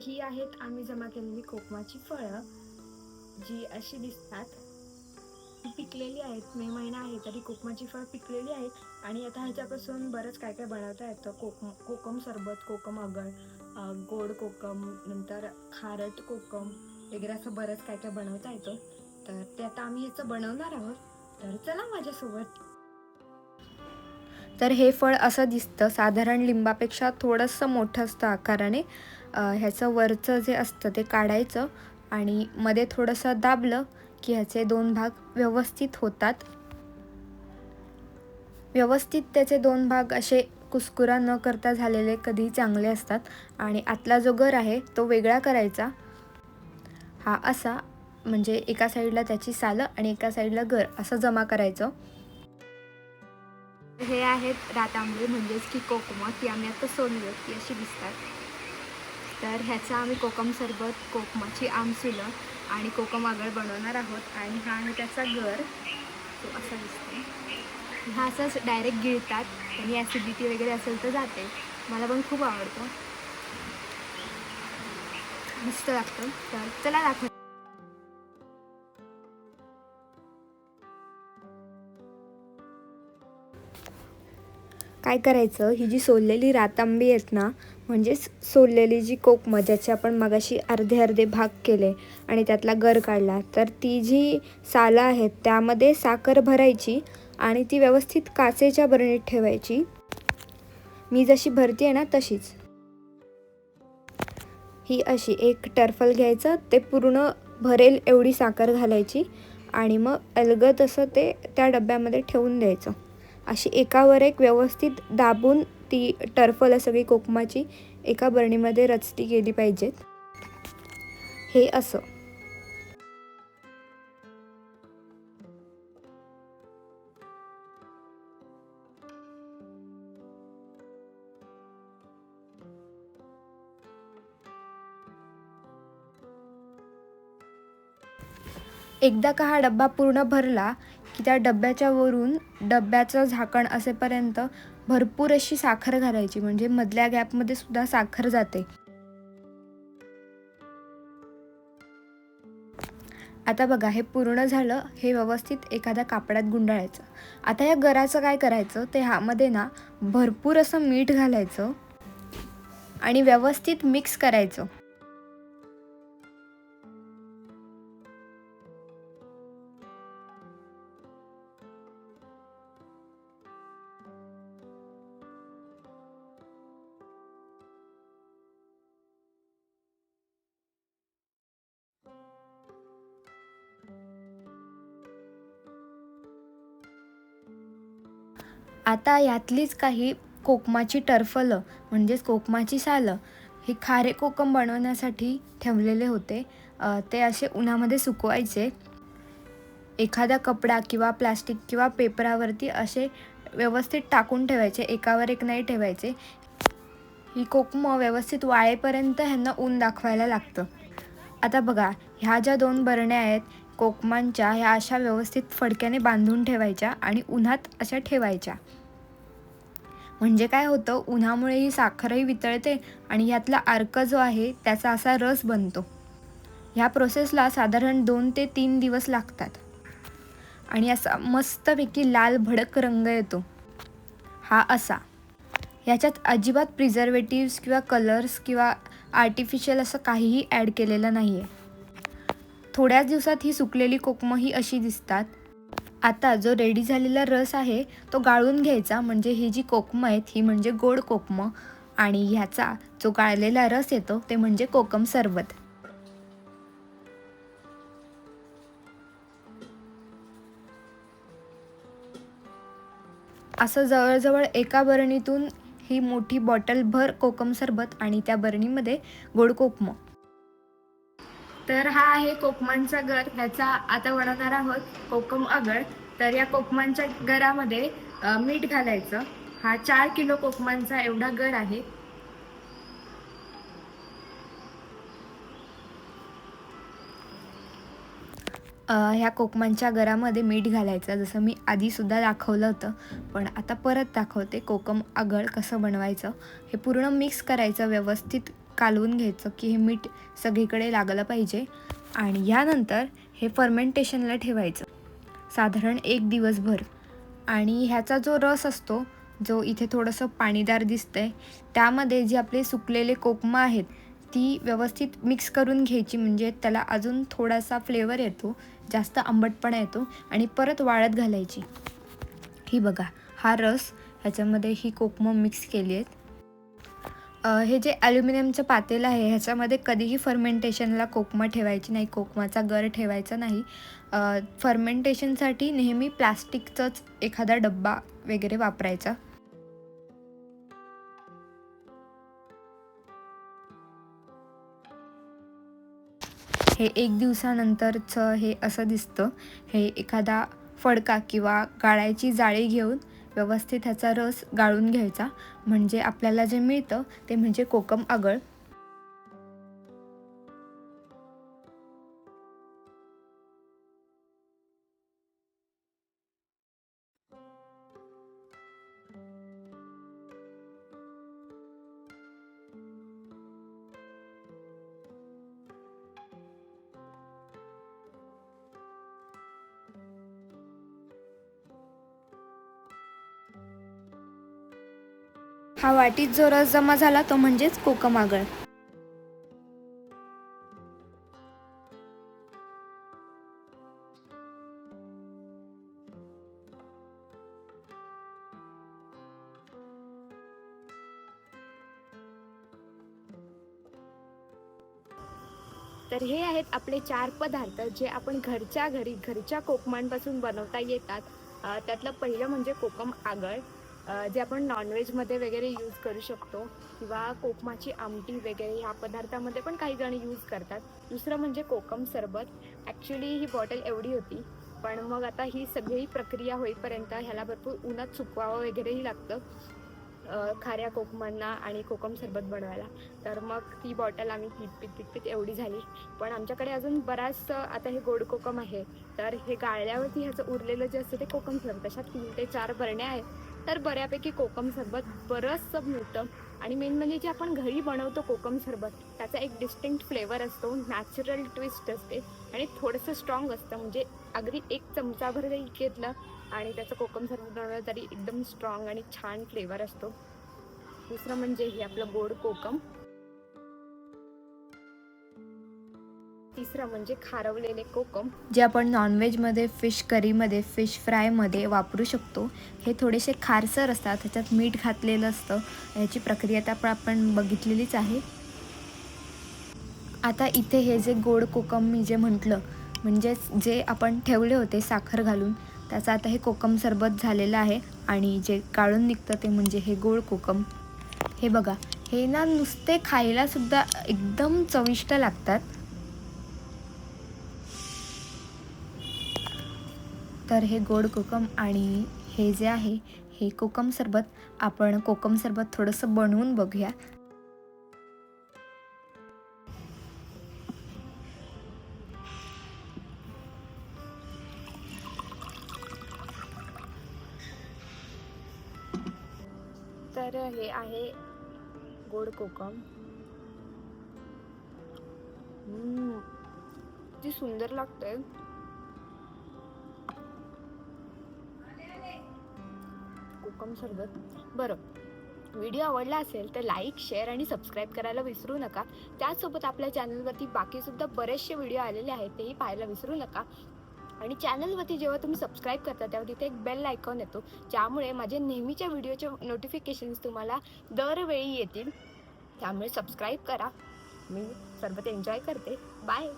ही आहेत आम्ही जमा केलेली कोकमाची फळं जी अशी दिसतात. पिकलेली आहेत मे महिना आहे तरी कोकमाची फळं पिकलेली आहेत. आणि आता ह्याच्यापासून बरंच काय काय बनवता येतं. कोकम कोकम सरबत कोकम अगळ गोड कोकम नंतर खारट कोकम वगैरे असं बरंच काय काय बनवता येतं. तर ते आता आम्ही ह्याचं बनवणार आहोत. तर चला माझ्यासोबत. तर हे फळ असं दिसतं. साधारण लिंबापेक्षा थोडंसं मोठं असतं आकाराने. ह्याचं वरचं जे असतं ते काढायचं आणि मध्ये थोडंसं दाबलं की ह्याचे दोन भाग व्यवस्थित होतात. व्यवस्थित त्याचे दोन भाग असे कुसकुरा न करता झालेले कधी चांगले असतात आणि आतला जो गर आहे तो वेगळा करायचा. हा असा म्हणजे एका साईडला त्याची सालं आणि एका साईडला गर असं जमा करायचं. हे आहेत रातांबळे म्हणजेच की कोकमत ती आम्ही आता सोलली ती अशी दिसतात. तर ह्याचा आम्ही कोकम सरबत कोकमाची आमसुलं आणि कोकम आगळ बनवणार आहोत. आणि हा आहे त्याचा गर. तो असा दिसतो हा असंच डायरेक्ट गिळतात. आणि ॲसिडिटी वगैरे असेल तर जाते. मला पण खूप आवडतं. मस्त लागतं. तर चला दाखव काय करायचं? ही जी सोललेली रातांबी आहेत ना म्हणजेच सोललेली जी कोकम ज्याचे आपण मगाशी अर्धे अर्धे भाग केले आणि त्यातला गर काढला तर ती जी सालं आहेत त्यामध्ये साखर भरायची आणि ती व्यवस्थित काचेच्या बरणीत ठेवायची. मी जशी भरती आहे ना तशीच. ही अशी एक टर्फल घ्यायचं ते पूर्ण भरेल एवढी साखर घालायची आणि मग अलगद असं ते त्या डब्यामध्ये ठेवून द्यायचं. अशी एकावर एक व्यवस्थित दाबून ती टर्फल सगळी कोकमाची एका बरणीमध्ये रचती गेली पाहिजेत. हे असं. एकदा का हा डब्बा पूर्ण भरला की त्या डब्याच्या वरून डब्याचं झाकण असेपर्यंत भरपूर अशी साखर घालायची. म्हणजे मधल्या गॅपमध्ये सुद्धा साखर जाते. आता बघा हे पूर्ण झालं हे व्यवस्थित एखाद्या कापडात गुंडाळायचं. आता या गराचं काय करायचं? ते ह्यामध्ये ना भरपूर असं मीठ घालायचं आणि व्यवस्थित मिक्स करायचं. आता यातलीच काही कोकमाची टर्फलं म्हणजेच कोकमाची सालं ही खारे कोकम बनवण्यासाठी ठेवलेले होते. ते असे उन्हामध्ये सुकवायचे. एखादा कपडा किंवा प्लास्टिक किंवा पेपरावरती असे व्यवस्थित टाकून ठेवायचे एकावर एक नाही ठेवायचे. ही कोकमं व्यवस्थित वाळेपर्यंत ह्यांना ऊन दाखवायला लागतं. आता बघा ह्या ज्या दोन बरण्या आहेत कोकमांच्या ह्या अशा व्यवस्थित फडक्याने बांधून ठेवायच्या आणि उन्हात अशा ठेवायच्या. म्हणजे काय होतं उन्हामुळे ही साखरही वितळते आणि यातला अर्क जो आहे त्याचा असा रस बनतो. ह्या प्रोसेसला साधारण दोन ते तीन दिवस लागतात. आणि असा मस्तपैकी लाल भडक रंग येतो. हा असा. याच्यात अजिबात प्रिझर्वेटिव्स किंवा कलर्स किंवा आर्टिफिशियल असं काहीही ॲड केलेलं नाही आहे थोड्याच दिवसात ही सुकलेली कोकमं ही अशी दिसतात. आता जो रेडी झालेला रस आहे तो गाळून घ्यायचा. म्हणजे ही जी कोकमं आहेत ही म्हणजे गोड कोकमं. आणि ह्याचा जो गाळलेला रस येतो ते म्हणजे कोकम सरबत. असं जवळजवळ एका बरणीतून ही मोठी बॉटल भर कोकम सरबत आणि त्या बरणीमध्ये गोड कोकमं. तर हा आहे कोकमांचा गर ह्याचा आता बनवणार आहोत कोकम आगळ तर या कोकमांच्या गरामध्ये मीठ घालायचं. हा चार किलो कोकमांचा एवढा गर आहे. ह्या कोकमांच्या गरामध्ये मीठ घालायचं. जसं मी आधीसुद्धा दाखवलं होतं पण आता परत दाखवते कोकम आगळ कसं बनवायचं. हे पूर्ण मिक्स करायचं व्यवस्थित. कालवून घ्यायचं की हे मीठ सगळीकडे लागलं पाहिजे आणि यानंतर हे फर्मेंटेशनला ठेवायचं. साधारण एक दिवसभर. आणि ह्याचा जो रस असतो जो इथे थोडंसं पाणीदार दिसतंय त्यामध्ये जे आपले सुकलेले कोकमा आहेत ती व्यवस्थित मिक्स करून घ्यायची. म्हणजे त्याला अजून थोडासा फ्लेवर येतो जास्त आंबटपणा येतो आणि परत वाळत घालायची. ही बघा हा रस ह्याच्यामध्ये ही कोकमं मिक्स केली आहेत. हे जे ॲल्युमिनियमचं पातेलं आहे ह्याच्यामध्ये कधीही फर्मेंटेशनला कोकमा ठेवायची नाही कोकमाचा गर ठेवायचा नाही. फर्मेंटेशनसाठी नेहमी प्लास्टिकचाच एखादा डब्बा वगैरे वापरायचा. हे एक दिवसानंतरचं हे असं दिसतं. हे एखादा फडका किंवा गाळायची जाळी घेऊन व्यवस्थित ह्याचा रस गाळून घ्यायचा. म्हणजे आपल्याला जे मिळतं ते म्हणजे कोकम आगळ. हा वाटीत जो रस जमा झाला तो म्हणजेच कोकम आगळ. तर हे आहेत आपले चार पदार्थ जे आपण घरच्या घरी घरच्या कोकमांपासून बनवता येतात. त्यातलं पहिलं म्हणजे कोकम आगळ. जे आपण नॉनव्हेजमध्ये वगैरे यूज करू शकतो किंवा कोकमाची आमटी वगैरे ह्या पदार्थामध्ये पण काही जण यूज करतात. दुसरं म्हणजे कोकम सरबत. ॲक्च्युली ही बॉटल एवढी होती पण मग आता ही सगळी प्रक्रिया होईपर्यंत ह्याला भरपूर उन्हात सुकवावं वगैरेही लागतं खाऱ्या कोकमांना आणि कोकम सरबत बनवायला. तर मग ती बॉटल आम्ही पीत पीत पीत पीत एवढी झाली. पण आमच्याकडे अजून बराच आता हे गोड कोकम आहे. तर हे गाळल्यावरती ह्याचं उरलेलं जे असतं ते कोकम सरबत अशा तीन ते चार बरण्या आहेत. तर बऱ्यापैकी कोकम सरबत बरंचसं मिळतं. आणि मेन म्हणजे जे आपण घरी बनवतो कोकम सरबत त्याचा एक डिस्टिंक्ट फ्लेवर असतो नॅचरल ट्विस्ट असते आणि थोडंसं स्ट्रॉंग असतं. म्हणजे अगदी एक चमचाभर जरी घेतलं आणि त्याचं कोकम सरबत बनवलं तरी एकदम स्ट्रॉंग आणि छान फ्लेवर असतो. दुसरं म्हणजे हे आपलं गोड कोकम. तिसरं म्हणजे खारवलेले कोकम. जे आपण नॉनव्हेजमध्ये फिश करीमध्ये फिश फ्रायमध्ये वापरू शकतो. हे थोडेसे खारसर असतात. त्याच्यात मीठ घातलेलं असतं. ह्याची प्रक्रिया तर आपण बघितलेलीच आहे. आता इथे हे जे गोड कोकम मी जे म्हटलं म्हणजेच जे आपण ठेवले होते साखर घालून त्याचं आता हे कोकम सरबत झालेलं आहे. आणि जे काढून निघतं ते म्हणजे हे गोड कोकम. हे बघा. हे ना नुसते खायलासुद्धा एकदम चविष्ट लागतात. तर हे गोड कोकम आणि हे जे आहे हे कोकम सरबत आपण कोकम सरबत थोडंसं बनवून बघूया. तर हे आहे गोड कोकम. किती सुंदर लागतंय. कोकम सरबत बरं. व्हिडिओ आवडला असेल तर लाईक शेअर आणि सबस्क्राईब करायला विसरू नका. त्याचसोबत आपल्या चॅनलवरती बाकीसुद्धा बरेचसे व्हिडिओ आलेले आहेत तेही पाहायला विसरू नका. आणि चॅनलवरती जेव्हा तुम्ही सबस्क्राईब करता तेव्हा तिथे एक बेल आयकॉन येतो. ज्यामुळे माझे नेहमीच्या व्हिडिओचे नोटिफिकेशन्स तुम्हाला दरवेळी येतील. त्यामुळे सबस्क्राईब करा. मी सरबत एन्जॉय करते. बाय